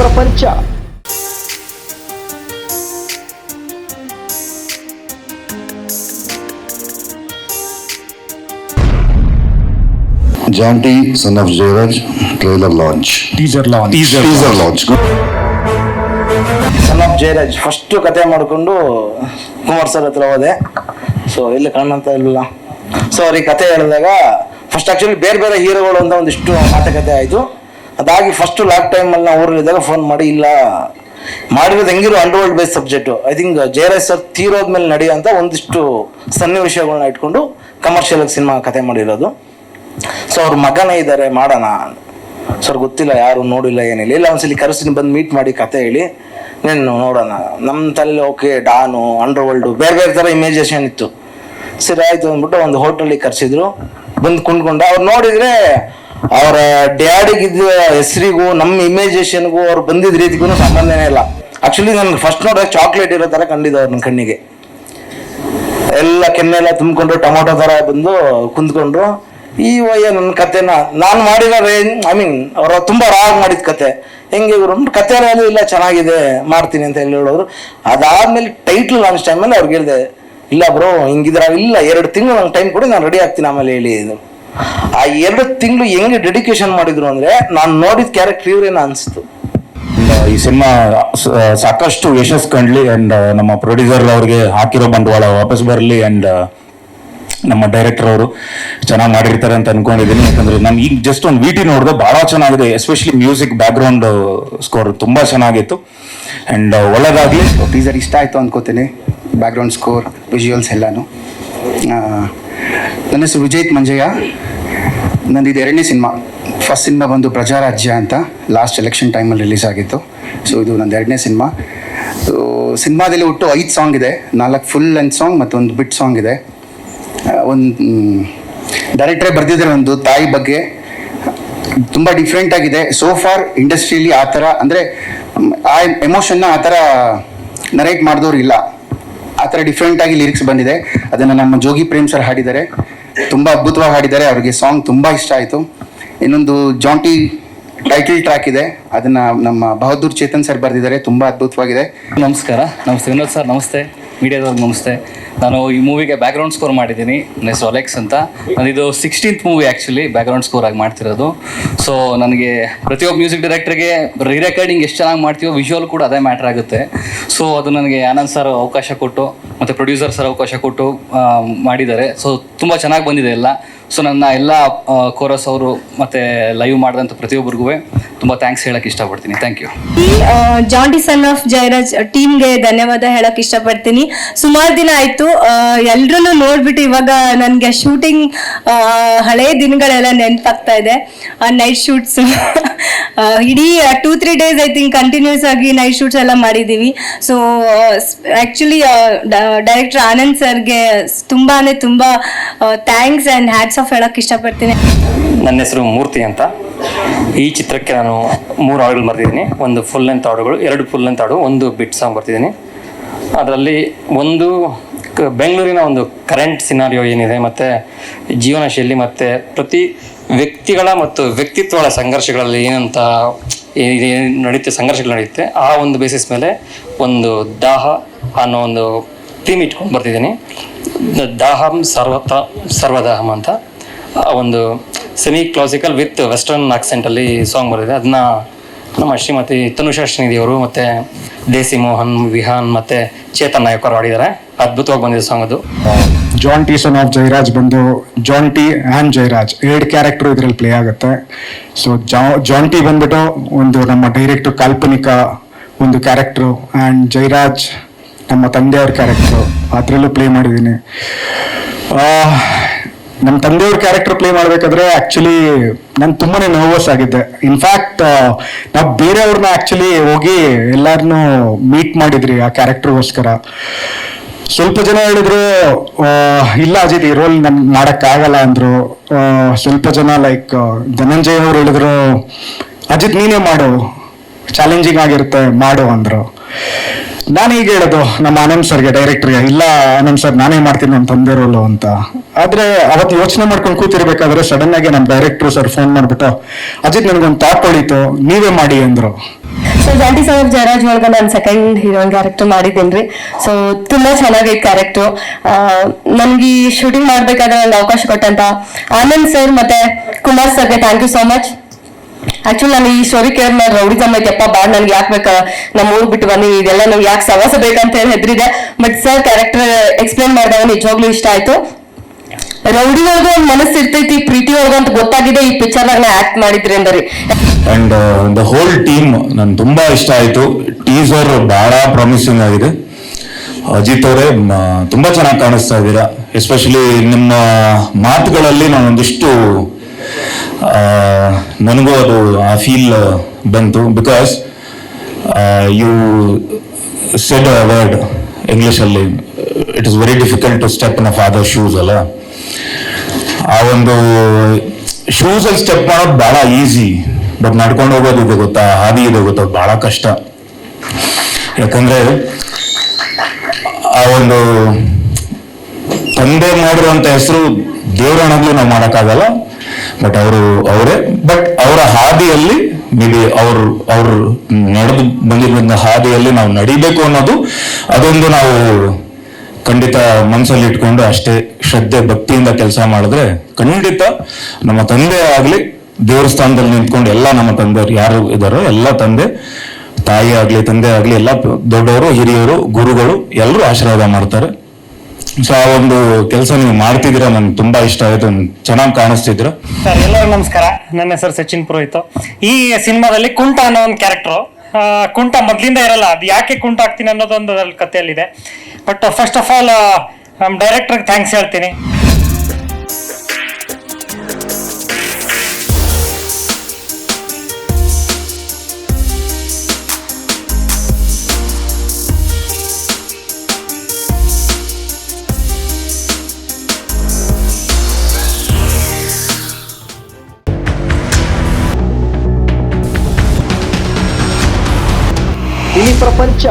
ಪ್ರಪಂಚ. Jaanti son of Jayaraj trailer launch teaser launch teaser launch son of Jayaraj first ಕತೆ ಮಾಡಿಕೊಂಡು Kumar sir ಹತ್ರ ಹೋದೆ. ಸೊ ಇಲ್ಲಿ ಕಾಣಂತ ಇಲ್ಲ. ಸೊ ಅವ್ರಿಗೆ ಕತೆ ಹೇಳಿದಾಗ ಫಸ್ಟ್ ಆಕ್ಚುಲಿ ಬೇರೆ ಬೇರೆ ಹೀರೋಗಳು ಅಂತ ಒಂದಿಷ್ಟು ಮಾತುಕತೆ ಆಯಿತು. ಅದಾಗಿ ಫಸ್ಟ್ ಲಾಕ್ ಟೈಮಲ್ಲಿ ನಾವು ಊರಲ್ಲಿದ್ದಾಗ ಫೋನ್ ಮಾಡಿ, ಇಲ್ಲ, ಮಾಡಿರೋದು ಹೆಂಗಿರೋ underworld base subject I think yes sir ತೀರೋದ್ಮೇಲೆ ನಡೆಯುವಂಥ ಒಂದಿಷ್ಟು ಸನ್ನಿವೇಶಗಳನ್ನ ಇಟ್ಕೊಂಡು ಕಮರ್ಷಿಯಲ್ ಸಿನಿಮಾ ಕತೆ ಮಾಡಿರೋದು. ಸೊ ಅವ್ರ ಮಗನೇ ಇದ್ದಾರೆ ಮಾಡೋಣ ಸರ್ ಗೊತ್ತಿಲ್ಲ, ಯಾರು ನೋಡಿಲ್ಲ, ಏನಿಲ್ಲ. ಇಲ್ಲ, ಒಂದ್ಸಲಿ ಕರೆಸ್ತೀನಿ, ಬಂದು ಮೀಟ್ ಮಾಡಿ ಕತೆ ಹೇಳಿ. ನೀನು ನೋಡೋಣ. ನಮ್ಮ ತಲೆ ಓಕೆ ಡಾನು ಅಂಡರ್ ವರ್ಲ್ಡು ಬೇರೆ ಬೇರೆ ಥರ ಇಮೇಜೇಷನ್ ಇತ್ತು. ಸರಿ, ಆಯ್ತು ಅಂದ್ಬಿಟ್ಟು ಒಂದು ಹೋಟೆಲಿಗೆ ಕರೆಸಿದ್ರು. ಬಂದು ಕುಂಡ್ಕೊಂಡು ಅವ್ರು ನೋಡಿದ್ರೆ ಅವರ ಡ್ಯಾಡಿಗಿದ್ದ ಹೆಸರಿಗೂ, ನಮ್ಮ ಇಮೇಜೇಷನ್ಗೂ ಅವ್ರು ಬಂದಿದ್ದ ರೀತಿಗೂ ಸಂಬಂಧನೇ ಇಲ್ಲ. ಆಕ್ಚುಲಿ ನನ್ಗೆ ಫಸ್ಟ್ ನೋಡಿದಾಗ ಚಾಕ್ಲೇಟ್ ಇರೋ ಥರ ಕಂಡಿದ್ದು ಅವ್ರ ನನ್ನ ಕಣ್ಣಿಗೆ. ಎಲ್ಲ ಕೆನ್ನೆಲ್ಲ ತುಂಬಿಕೊಂಡು ಟೊಮೊಟೊ ಥರ ಬಂದು ಕುಂತ್ಕೊಂಡ್ರು ಈ ವಯ್ಯ ನನ್ನ ಕತೆನ ನಾನು ಮಾಡಿರೋ ರೇಂಜ್ ಐ ಮೀನ್ ಅವರು ತುಂಬ ರಾಗ್ ಮಾಡಿದ ಕತೆ. ಹೆಂಗೆ ಇವರು ಕತೆ ಇಲ್ಲ, ಚೆನ್ನಾಗಿದೆ, ಮಾಡ್ತೀನಿ ಅಂತ ಹೇಳಿ ಹೇಳೋರು. ಅದಾದ್ಮೇಲೆ ಟೈಟ್ಲ್ ಲಾಂಚ್ ಟೈಮಲ್ಲಿ ಅವ್ರಿಗೆ ಹೇಳಿದೆ, ಇಲ್ಲ ಬ್ರೋ ಹಿಂಗಿದ್ರ ಇಲ್ಲ, ಎರಡು ತಿಂಗಳು ನಂಗೆ ಟೈಮ್ ಕೊಡಿ, ನಾನು ರೆಡಿ ಆಗ್ತೀನಿ ಆಮೇಲೆ ಹೇಳಿ, ಇದು. ಆ ಎರಡು ತಿಂಗಳು ಹೆಂಗೆ ಡೆಡಿಕೇಶನ್ ಮಾಡಿದ್ರು ಅಂದ್ರೆ ನಾನು ನೋಡಿದ ಕ್ಯಾರೆಕ್ಟರ್ ಇವ್ರೇನ ಅನಿಸ್ತು. ಈ ಸಿನಿಮಾ ಸಾಕಷ್ಟು ಯಶಸ್ ಕಂಡ್ಲಿ ಅಂಡ್ ನಮ್ಮ ಪ್ರೊಡ್ಯೂಸರ್ ಅವ್ರಿಗೆ ಹಾಕಿರೋ ಬಂಡವಾಳ ವಾಪಸ್ ಬರಲಿ ಅಂಡ್ ನಮ್ಮ ಡೈರೆಕ್ಟರ್ ಅವರು ಚೆನ್ನಾಗಿ ಮಾಡಿರ್ತಾರೆ ಅಂತ ಅನ್ಕೊಂಡಿದ್ದೀನಿ ಯಾಕಂದ್ರೆ ನಾನು ಈಗ ಜಸ್ಟ್ ಒಂದು ವಿಟಿ ನೋಡಿದೆ ಬಹಳ ಚೆನ್ನಾಗಿದೆ ಎಸ್ಪೆಷಲಿ ಮ್ಯೂಸಿಕ್ ಬ್ಯಾಕ್ಗ್ರೌಂಡ್ ಸ್ಕೋರ್ ತುಂಬಾ ಚೆನ್ನಾಗಿತ್ತು. ಅಂಡ್ ಒಳ್ಳೇದಾಗ್ಲಿ. ಟೀಸರ್ ಇಷ್ಟ ಆಯ್ತು ಅನ್ಕೋತೀನಿ. ಬ್ಯಾಕ್ ಗ್ರೌಂಡ್ ಸ್ಕೋರ್ ವಿಜುವಲ್ಸ್ ಎಲ್ಲಾನು ನನ್ನ ಹೆಸರು ವಿಜಯ್ ಮಂಜಯ್ಯ. ನಂದು ಇದು ಎರಡನೇ ಸಿನಿಮಾ. ಫಸ್ಟ್ ಸಿನಿಮಾ ಬಂದು ಪ್ರಜಾರಾಜ್ಯ ಅಂತ ಲಾಸ್ಟ್ ಎಲೆಕ್ಷನ್ ಟೈಮಲ್ಲಿ ರಿಲೀಸ್ ಆಗಿತ್ತು. ಸೊ ಇದು ನಂದು ಎರಡನೇ ಸಿನಿಮಾ. ಸೊ ಸಿನಿಮಾದಲ್ಲಿ ಒಟ್ಟು ಐದು ಸಾಂಗ್ ಇದೆ. ನಾಲ್ಕು ಫುಲ್ ಲೆಂತ್ ಸಾಂಗ್ ಮತ್ತು ಒಂದು ಬಿಟ್ ಸಾಂಗ್ ಇದೆ. ಒಂದು ಡೈರೆಕ್ಟ್ರೇ ಬರೆದಿದ್ದಾರೆ ಒಂದು ತಾಯಿ ಬಗ್ಗೆ ತುಂಬ ಡಿಫ್ರೆಂಟ್ ಆಗಿದೆ. ಸೋ ಫಾರ್ ಇಂಡಸ್ಟ್ರಿಯಲ್ಲಿ ಆ ಥರ, ಅಂದರೆ ಆ ಎಮೋಷನ್ನ ಆ ಥರ ನರೇಟ್ ಮಾಡಿದವ್ರು ಇಲ್ಲ. ಆ ಥರ ಡಿಫ್ರೆಂಟಾಗಿ ಲಿರಿಕ್ಸ್ ಬಂದಿದೆ. ಅದನ್ನು ನಮ್ಮ ಜೋಗಿ ಪ್ರೇಮ್ ಸರ್ ಹಾಡಿದ್ದಾರೆ. ತುಂಬ ಅದ್ಭುತವಾಗಿ ಹಾಡಿದ್ದಾರೆ. ಅವರಿಗೆ ಸಾಂಗ್ ತುಂಬ ಇಷ್ಟ ಆಯಿತು. ಇನ್ನೊಂದು ಜಾಂಟಿ ಟೈಟಲ್ ಟ್ರ್ಯಾಕ್ ಇದೆ. ಅದನ್ನು ನಮ್ಮ ಬಹದ್ದೂರ್ ಚೇತನ್ ಸರ್ ಬರೆದಿದ್ದಾರೆ. ತುಂಬ ಅದ್ಭುತವಾಗಿದೆ. ನಮಸ್ಕಾರ. ನಮಸ್ತೆ. ವಿನೋದ್ ಸರ್ ನಮಸ್ತೆ. ಮೀಡಿಯಾದವ್ರಿಗೆ ನಮಸ್ತೆ. ನಾನು ಈ ಮೂವಿಗೆ ಬ್ಯಾಕ್ಗ್ರೌಂಡ್ ಸ್ಕೋರ್ ಮಾಡಿದ್ದೀನಿ. ನನ್ನ ಹೆಸರು ಅಲೆಕ್ಸ್ ಅಂತ. ಇದು sixteenth movie actually background score ಆಗಿ ಮಾಡ್ತಿರೋದು. ಸೊ ನನಗೆ ಪ್ರತಿಯೊಬ್ಬ ಮ್ಯೂಸಿಕ್ ಡೈರೆಕ್ಟರ್ಗೆ ರೀ ರೆಕಾರ್ಡಿಂಗ್ ಎಷ್ಟು ಚೆನ್ನಾಗಿ ಮಾಡ್ತೀವೋ ವಿಷುವಲ್ ಕೂಡ ಅದೇ ಮ್ಯಾಟ್ರ್ ಆಗುತ್ತೆ. ಸೊ ಅದು ನನಗೆ ಆನಂದ್ ಸರ್ ಅವಕಾಶ ಕೊಟ್ಟು, ಮತ್ತು ಪ್ರೊಡ್ಯೂಸರ್ ಸರ್ ಅವಕಾಶ ಕೊಟ್ಟು ಮಾಡಿದ್ದಾರೆ. ಸೊ ತುಂಬ ಚೆನ್ನಾಗಿ ಬಂದಿದೆ ಎಲ್ಲ. ಸೊ ನನ್ನ ಎಲ್ಲ ಕೋರಸ್ ಅವರು ಮತ್ತೆ ಲೈವ್ ಮಾಡಿದಂಥ ಪ್ರತಿಯೊಬ್ಬರಿಗೂ ತುಂಬ ಥ್ಯಾಂಕ್ಸ್ ಹೇಳಕ್ಕೆ ಇಷ್ಟಪಡ್ತೀನಿ. Thank you Jaanti son of Jayaraj ಟೀಮ್ಗೆ ಧನ್ಯವಾದ ಹೇಳಕ್ ಇಷ್ಟಪಡ್ತೀನಿ. ಸುಮಾರು ದಿನ ಆಯ್ತು ಎಲ್ರೂ ನೋಡ್ಬಿಟ್ಟು ಇವಾಗ ನನಗೆ ಶೂಟಿಂಗ್ ಹಳೆ ದಿನಗಳೆಲ್ಲ ನೆನಪಾಗ್ತಾ ಇದೆ. ನೈಟ್ ಶೂಟ್ಸ್ ಇಡೀ two three days I think continuous ಆಗಿ ನೈಟ್ ಶೂಟ್ಸ್ ಎಲ್ಲ ಮಾಡಿದ್ದೀವಿ ಸೊ ಆ್ಯಕ್ಚುಲಿ ಡೈರೆಕ್ಟರ್ ಆನಂದ್ ಸರ್ಗೆ ತುಂಬಾ ತುಂಬ ಥ್ಯಾಂಕ್ಸ್ ಆ್ಯಂಡ್ ಹ್ಯಾಟ್ಸ್ ಆಫ್ ಹೇಳಕ್ ಇಷ್ಟಪಡ್ತೀನಿ. ನನ್ನ ಹೆಸರು ಮೂರ್ತಿ ಅಂತ. ಈ ಚಿತ್ರಕ್ಕೆ ನಾನು ಮೂರು ಹಾಡುಗಳು ಬರ್ತಿದ್ದೀನಿ ಒಂದು ಫುಲ್ ಲೆಂತ್ ಹಾಡುಗಳು, ಎರಡು ಫುಲ್ ಲೆಂತ್ ಹಾಡು, ಒಂದು ಬಿಟ್ ಸಾಂಗ್ ಬರ್ತಿದ್ದೀನಿ ಅದರಲ್ಲಿ ಒಂದು ಬೆಂಗಳೂರಿನ ಒಂದು ಕರೆಂಟ್ ಸಿನಾರಿಯೋ ಏನಿದೆ ಮತ್ತು ಜೀವನ ಶೈಲಿ ಮತ್ತು ಪ್ರತಿ ವ್ಯಕ್ತಿಗಳ ಮತ್ತು ವ್ಯಕ್ತಿತ್ವಗಳ ಸಂಘರ್ಷಗಳಲ್ಲಿ ಏನಂತ ಏನು ಏನ್ ನಡೆಯುತ್ತೆ ಸಂಘರ್ಷಗಳು ನಡೆಯುತ್ತೆ ಆ ಒಂದು ಬೇಸಿಸ್ ಮೇಲೆ ಒಂದು ದಾಹ ಅನ್ನೋ ಒಂದು ಥೀಮ್ ಇಟ್ಕೊಂಡು ಬರ್ತಿದ್ದೀನಿ ದಾಹಂ ಸರ್ವತ ಸರ್ವದಾಹಂ ಅಂತ ಒಂದು ಸೆಮಿ ಕ್ಲಾಸಿಕಲ್ ವಿತ್ ವೆಸ್ಟರ್ನ್ ಆಕ್ಸೆಂಟಲ್ಲಿ ಸಾಂಗ್ ಬರೆದಿದೆ. ಅದನ್ನ ನಮ್ಮ ಶ್ರೀಮತಿ ತನುಷಾ ಶ್ರೀನಿಧಿಯವರು ಮತ್ತು ದೇಸಿ ಮೋಹನ್, ವಿಹಾನ್ ಮತ್ತು ಚೇತನ್ ನಾಯಕ್ ಅವರು ಹಾಡಿದ್ದಾರೆ. ಅದ್ಭುತವಾಗಿ ಬಂದಿದೆ ಸಾಂಗ್ ಅದು. Jaanti son of Jayaraj ಬಂದು ಜಾನ್ ಟಿ ಆ್ಯಂಡ್ ಜಯರಾಜ್ ಎರಡು ಕ್ಯಾರೆಕ್ಟರ್ ಇದರಲ್ಲಿ ಪ್ಲೇ ಆಗುತ್ತೆ. ಸೊ ಜಾನ್ ಟಿ ಬಂದ್ಬಿಟ್ಟು ಒಂದು ನಮ್ಮ ಡೈರೆಕ್ಟ್ ಕಾಲ್ಪನಿಕ ಒಂದು ಕ್ಯಾರೆಕ್ಟ್ರು ಆ್ಯಂಡ್ ಜಯರಾಜ್ ನಮ್ಮ ತಂದೆಯವ್ರ ಕ್ಯಾರೆಕ್ಟ್ರು ಅದರಲ್ಲೂ ಪ್ಲೇ ಮಾಡಿದ್ದೀನಿ. ನಮ್ಮ ತಂದೆಯವ್ರ ಕ್ಯಾರೆಕ್ಟರ್ ಪ್ಲೇ ಮಾಡಬೇಕಾದ್ರೆ ಆ್ಯಕ್ಚುಲಿ ನಾನು ತುಂಬಾ ನರ್ವಸ್ ಆಗಿದ್ದೆ. ಇನ್ಫ್ಯಾಕ್ಟ್ ನಾವು ಬೇರೆಯವ್ರನ್ನ ಆ್ಯಕ್ಚುಲಿ ಹೋಗಿ ಎಲ್ಲರನ್ನೂ ಮೀಟ್ ಮಾಡಿದ್ರಿ ಆ ಕ್ಯಾರೆಕ್ಟರ್ಗೋಸ್ಕರ ಸ್ವಲ್ಪ ಜನ ಹೇಳಿದ್ರು ಇಲ್ಲ ಅಜಿತ್, ಈ ರೋಲ್ ನನ್ ಮಾಡೋಕ್ಕಾಗಲ್ಲ ಅಂದ್ರು. ಸ್ವಲ್ಪ ಜನ ಲೈಕ್ ಧನಂಜಯ್ ಅವ್ರು ಹೇಳಿದ್ರು, ಅಜಿತ್ ನೀನೇ ಮಾಡು. ಚಾಲೆಂಜಿಂಗ್ ಆಗಿರುತ್ತೆ, ಮಾಡು ಅಂದ್ರು. ನಾನು ಈಗ ಹೇಳೋದು, ನಮ್ಮ ಆನಂದ್ ಸರ್ಗೆ ಡೈರೆಕ್ಟ್ರಿಗೆ ಇಲ್ಲ ಆನಂದ್ ಸರ್ ನಾನೇ ಮಾಡ್ತೀನಿ ತಂದೆ ರೋಲು ಅಂತ. ಆದ್ರೆ ಅವತ್ತು ಯೋಚನೆ ಮಾಡ್ಕೊಂಡು ಕೂತಿರ್ಬೇಕಾದ್ರೆ ಸಡನ್ ಆಗಿ ನಮ್ಮ ಡೈರೆಕ್ಟರ್ ಸರ್ ಫೋನ್ ಮಾಡ್ಬಿಟ್ಟು, ಅಜಿತ್, ನನಗೊಂದು ಟಾಪ್ ಹೊಳಿತು, ನೀವೇ ಮಾಡಿ ಅಂದ್ರು. ಸೊ ಜಾಂಟಿ ಸಾಹೇಬ್ ಜಯರಾಜ್ ಒಳಗ ನಾನು ಸೆಕೆಂಡ್ ಹೀರೋಯಿನ್ ಕ್ಯಾರೆಕ್ಟರ್ ಮಾಡಿದ್ದೀನಿ ಸೊ ತುಂಬಾ ಚೆನ್ನಾಗೈತೆ ಕ್ಯಾರೆಕ್ಟರ್ ನನಗೆ ಶೂಟಿಂಗ್ ಮಾಡ್ಬೇಕಾದ್ರೆ ಒಂದು ಅವಕಾಶ ಕೊಟ್ಟಂತ ಆನಂದ್ ಸರ್ ಮತ್ತೆ ಕುಮಾರ್ ಸರ್ಗೆ thank you so much actually ನಾನು ಈ ಸ್ಟೋರಿ ಕೇರ್ ಮಾಡಿ ರೌಡಿಸಮ್ ಐತಪ್ಪ ಬಾಡ್ ನನ್ಗೆ ಯಾಕೆ ಬೇಕಾ? ನಮ್ಮ ಊರ್ ಬಿಟ್ಟು ಬನ್ನಿ ಇದೆಲ್ಲ ನಮ್ಗೆ ಯಾಕೆ ಸವಾಸ ಬೇಕಂತ ಹೇಳಿ ಹೆದ್ರಿದೆ? ಬಟ್ ಸರ್ ಕ್ಯಾರೆಕ್ಟರ್ ಎಕ್ಸ್ಪ್ಲೇನ್ ಮಾಡಿದಾಗ ನಿಜವಾಗ್ಲೂ ಇಷ್ಟ ಆಯ್ತು. ರೌಡಿ ಒಳಗೆ ಒಂದು ಮನಸ್ಸು ಇರ್ತೈತಿ ಪ್ರೀತಿ ಒಳಗೆ ಅಂತ ಗೊತ್ತಾಗಿದೆ ಈ ಪಿಕ್ಚರ್ ನಾ ಆಕ್ಟ್ ಮಾಡಿದ್ರಿಂದ ರೀ ಅಂಡ್ ದ ಹೋಲ್ ಟೀಮ್ ನನ್ ತುಂಬಾ ಇಷ್ಟ ಆಯ್ತು. ಟೀಸರ್ ಬಹಳ ಪ್ರಾಮಿಸಿಂಗ್ ಆಗಿದೆ. ಅಜಿತ್ ಅವರೇ ತುಂಬಾ ಚೆನ್ನಾಗಿ ಕಾಣಿಸ್ತಾ ಇದ್ದೀರಾ. ಎಸ್ಪೆಷಲಿ ನಿಮ್ಮ ಮಾತುಗಳಲ್ಲಿ ನಾನು ಒಂದಿಷ್ಟು ಆ, ನನಗೂ ಅದು, ಆ ಫೀಲ್ ಬಂತು. Because you said a word ಇಂಗ್ಲೀಷಲ್ಲಿ it is very difficult to step in a father shoes ಅಲ್ಲ? ಆ ಒಂದು ಶೂಸಲ್ಲಿ ಸ್ಟೆಪ್ ಮಾಡೋದು ಭಾಳ ಈಸಿ ಬಟ್ ನಡ್ಕೊಂಡು ಹೋಗೋದು ಇದೆ ಗೊತ್ತಾ? ಹಾದಿ ಇದೆ ಗೊತ್ತಾ? ಭಾಳ ಕಷ್ಟ. ಯಾಕಂದ್ರೆ, ಆ ಒಂದು ತಂದೆ ಮಾಡಿರುವಂತ ಹೆಸರು ದೇವರಣಗಳು ನಾವು ಮಾಡೋಕ್ಕಾಗಲ್ಲ. ಬಟ್ ಅವರು ಅವರೇ ಬಟ್ ಅವರ ಹಾದಿಯಲ್ಲಿ ಮೇಬಿ ಅವರು ಅವರು ನಡೆದು ಬಂದಿರುವಂತ ಹಾದಿಯಲ್ಲಿ ನಾವು ನಡಿಬೇಕು ಅನ್ನೋದು ಅದೊಂದು ನಾವು ಖಂಡಿತ ಮನಸ್ಸಲ್ಲಿ ಇಟ್ಕೊಂಡು ಅಷ್ಟೇ ಶ್ರದ್ಧೆ, ಭಕ್ತಿಯಿಂದ ಕೆಲಸ ಮಾಡಿದ್ರೆ ಖಂಡಿತ ನಮ್ಮ ತಂದೆ ಆಗಲಿ ದೇವಸ್ಥಾನದಲ್ಲಿ ನಿಂತ್ಕೊಂಡು ಎಲ್ಲ ನಮ್ಮ ತಂದೆಯವರು ಯಾರು ಇದ್ದಾರೋ ಎಲ್ಲ ತಂದೆ, ತಾಯಿ ಆಗಲಿ, ತಂದೆ ಆಗಲಿ, ಎಲ್ಲ ದೊಡ್ಡವರು, ಹಿರಿಯರು, ಗುರುಗಳು ಎಲ್ಲರೂ ಆಶೀರ್ವಾದ ಮಾಡ್ತಾರೆ. ಸೊ, ಒಂದು ಕೆಲಸ ನೀವು ಮಾಡ್ತಿದ್ದೀರಾ ನನ್ಗೆ ತುಂಬಾ ಇಷ್ಟ ಆಯ್ತು ಚೆನ್ನಾಗಿ ಕಾಣಿಸ್ತಿದ್ರು. ಸರ್ ಎಲ್ಲರೂ ನಮಸ್ಕಾರ. ನನ್ನ ಹೆಸರು ಸಚಿನ್ ಪುರೋಹಿತ್. ಈ ಸಿನಿಮಾದಲ್ಲಿ ಕುಂಟ ಅನ್ನೋ ಒಂದು ಕ್ಯಾರೆಕ್ಟರ್ ಕುಂಟ ಮೊದಲಿಂದ ಇರಲ್ಲ, ಅದು ಯಾಕೆ ಕುಂಟ ಆಗ್ತೀನಿ ಅನ್ನೋದೊಂದು ಕಥೆಯಲ್ಲಿದೆ. ಬಟ್ ಫಸ್ಟ್ ಆಫ್ ಆಲ್ ನಮ್ಮ ಡೈರೆಕ್ಟರ್ಗೆ ಥ್ಯಾಂಕ್ಸ್ ಹೇಳ್ತೀನಿ. ಇಡೀ ಪ್ರಪಂಚ